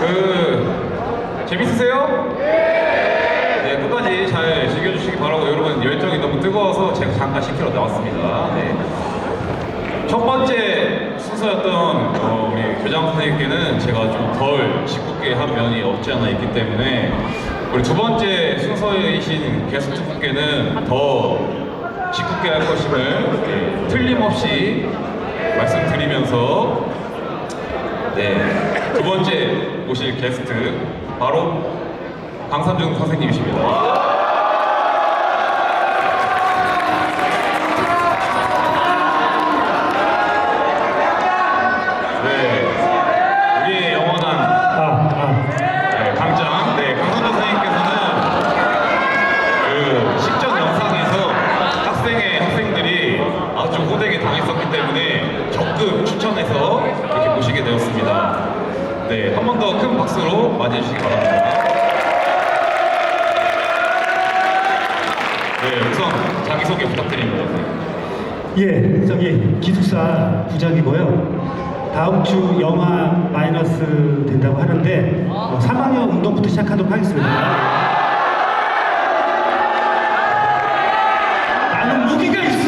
그 재밌으세요? 네, 끝까지 잘 즐겨주시기 바라고 여러분 열정이 너무 뜨거워서 제가 잠깐 시키러 나왔습니다. 네. 첫 번째 순서였던 어, 우리 교장 선생님께는 제가 좀 덜 짓궂게 한 면이 없지 않아 있기 때문에 우리 두 번째 순서이신 게스트 분께는 더 짓궂게 할 것임을 네, 틀림없이 말씀드리면서 네, 두 번째 모실 게스트 바로 강삼중 선생님이십니다. 번 더 큰 박수로 맞이해 주시기 바랍니다. 네, 우선 자기소개 부탁드립니다. 예, 저기 기숙사 부장이고요. 다음 주 영화 마이너스 된다고 하는데 어, 3학년 운동부터 시작하도록 하겠습니다. 나는 무기가 있어,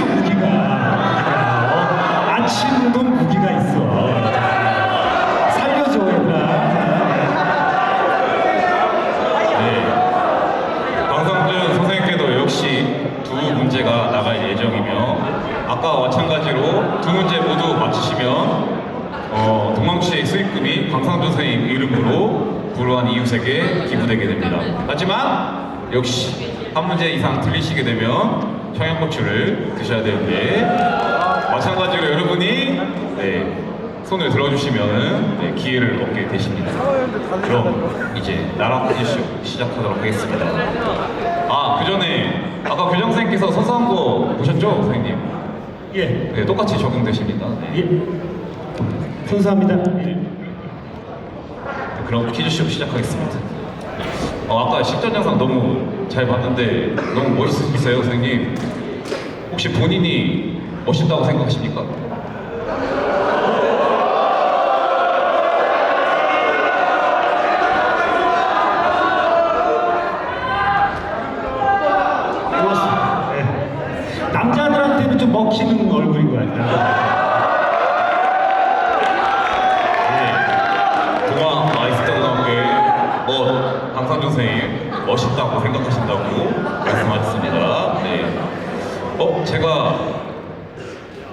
불우한 이웃에게 기부되게 됩니다. 하지만 역시 한 문제 이상 틀리시게 되면 청양고추를 드셔야 되는데 마찬가지로 여러분이 네, 손을 들어주시면 네, 기회를 얻게 되십니다. 그럼 이제 나라 퀴즈쇼 시작하도록 하겠습니다. 아, 그 전에 아까 교장 선생님께서 서서한 거 보셨죠, 선생님? 예, 네, 똑같이 적용되십니다. 네. 예. 감사합니다. 예. 그럼 퀴즈쇼 시작하겠습니다. 어, 아까 식전 영상 너무 잘 봤는데 너무 멋있으세요, 선생님. 혹시 본인이 멋있다고 생각하십니까? 예. 남자들한테는 좀 먹히는 얼굴인 것 같아요. 네. 동아 마이스터 고등학교의 뭐 강상준 멋있다고 생각하신다고 말씀하셨습니다. 네. 어 제가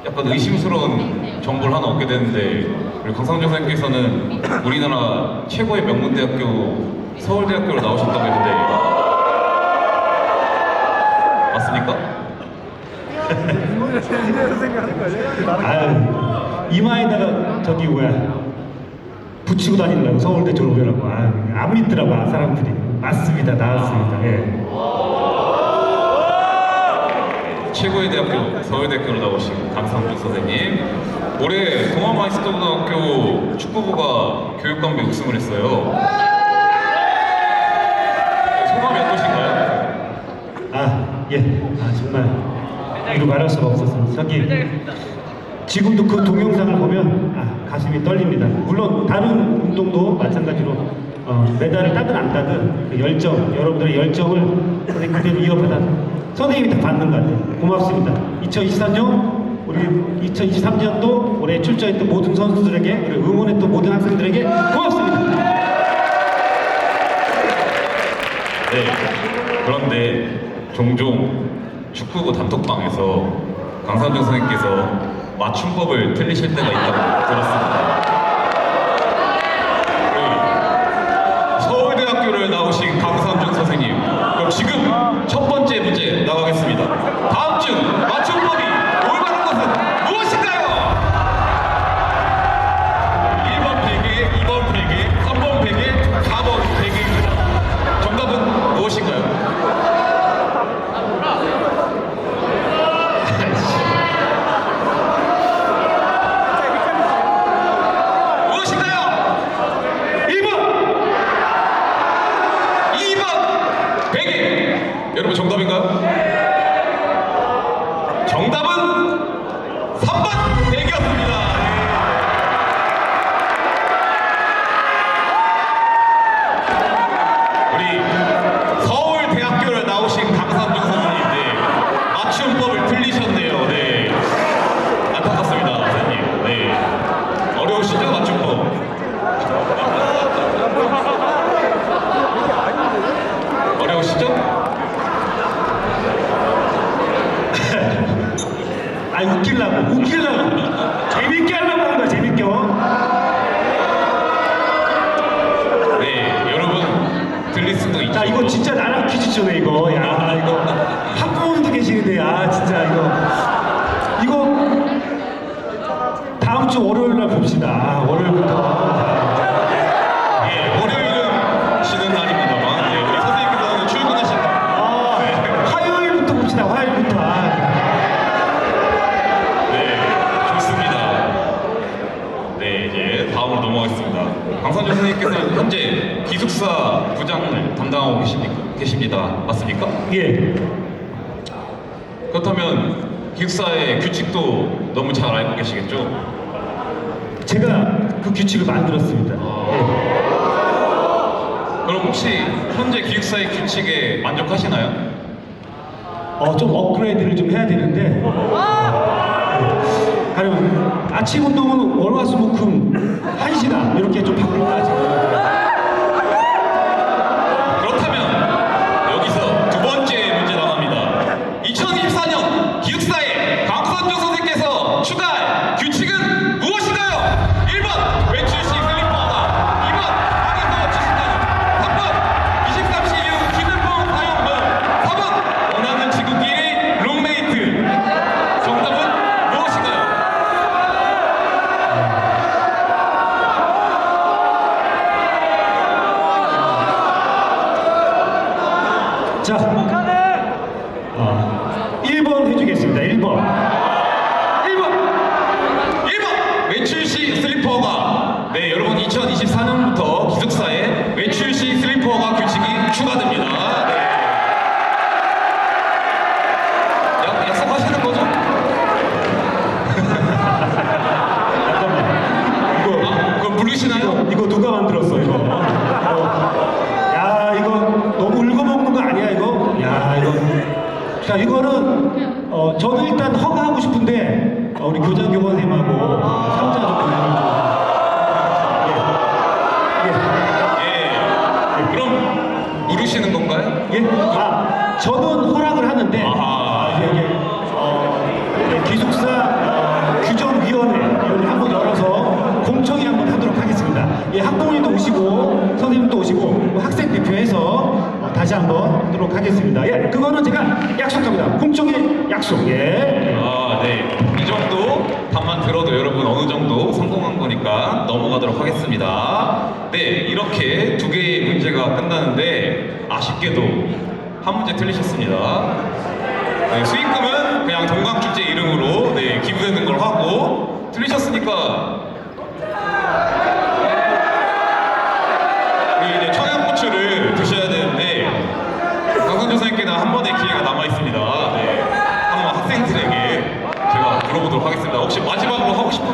약간 의심스러운 정보를 하나 얻게 됐는데 우리 강상준 선생님께서는 우리나라 최고의 명문대학교 서울대학교로 나오셨다고 했는데 맞습니까? 아유, 이마에다가 저기 뭐야 붙이고 다니려고 서울대 졸업이라고 아유, 안 믿더라고 아, 사람들이 맞습니다 나왔습니다 예. 최고의 대학교 서울대학교로 나오신 강상준 선생님 올해 동아마이스터 고등학교 축구부가 교육감비 우승을 했어요 소감이 어떠신가요? 아, 예. 아, 정말 이루 말할 수가 없었습니다. 저기 지금도 그 동영상을 보면 아, 가슴이 떨립니다. 물론 다른 운동도 마찬가지로 어, 메달을 따든 안 따든 그 열정, 여러분들의 열정을 그대로 이어받아 선생님이 다 받는 것 같아요. 고맙습니다. 2023년 우리 2023년도 올해 출전했던 모든 선수들에게 그리고 응원했던 모든 학생들에게 고맙습니다. 네 그런데 종종 축구부 단톡방에서 강상준 선생님께서 맞춤법을 틀리실 때가 있다고 들었습니다 네. 서울대학교를 나오신 강상준 선생님. 그럼 지금 첫 번째 문제 나가겠습니다. 다음 중 맞 여러분 정답인가요? 정답은 3번 베개였습니다. 웃기려고. 재밌게 하려고 하는 거야, 재밌게. 네, 여러분 들릴 수도 있죠. 이거 진짜 나랑 퀴즈죠네, 이거. 야, 아, 이거. 학부모님도 계시는데, 아, 진짜 이거. 이거 다음 주 월요일 날 봅시다. 아, 월요일 기숙사 부장을 담당하고 계십니까? 계십니다. 맞습니까? 예. 그렇다면 기숙사의 규칙도 너무 잘 알고 계시겠죠? 제가 그 규칙을 만들었습니다. 예. 그럼 혹시 현재 기숙사의 규칙에 만족하시나요? 어, 좀 업그레이드를 좀 해야 되는데. 가령 아침 운동은 월화수목금 1시간 이렇게 좀 바꿀까 지금. 그렇다면 여기서 두 번째 문제 나갑니다. 2024년 기숙사에 강선정 선생께서 추가할 규칙은 무엇인가요? 1번 외출시 슬리퍼가 2번 방에서 취식하는 3번 23시 이후 휴대폰 사용 후 4번 원하는 지구끼리 룸메이트 정답은 무엇인가요? 자, 어, 1번 해주겠습니다. 1번. 1번. 1번 외출 시 자, 이거는, 어, 저는 일단 허가하고 싶은데, 어, 우리 교장교관님하고 상자 좀 보내주세요. 예. 예. 예. 그럼 부르시는 건가요? 예? 아, 저는 허락을 하는데. 아, 예, 예. 어, 예, 기숙사 어, 규정위원회 를 한번 열어서 공청회 한번 하도록 하겠습니다. 예, 학부모님도 오시고, 선생님도 오시고, 뭐 학생 대표해서 어, 다시 한번 하도록 하겠습니다. 예, 그거는 제가 약속합니다. 공청회 약속. 예. 아, 네. 이 정도 답만 들어도 여러분 어느 정도 성공한 거니까 넘어가도록 하겠습니다. 네, 이렇게 두 개의 문제가 끝나는데 아쉽게도 한 문제 틀리셨습니다. 네, 수익금은 그냥 동강축제 이름으로 네, 기부되는 걸 하고 틀리셨으니까 우리 이제 청양고추를 드셔야 되는데 강선조 선생님께는 한 번의 기회가 남아 있습니다. 네, 한번 학생들에게 제가 물어보도록 하겠습니다. 혹시 마지막으로 하고 싶은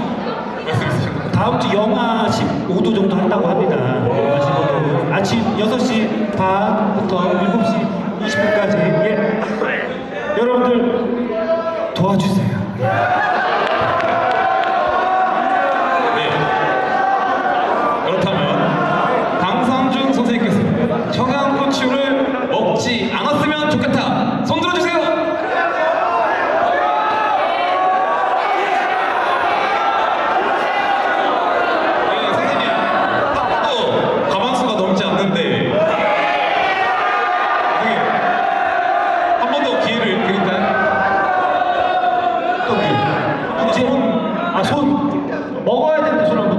말씀 있으신가요? 다음 주 영하 15도 정도 한다고 합니다. 영하 15도. 아침 6시 반부터 7시 20분까지. 예. 여러분들 도와주세요.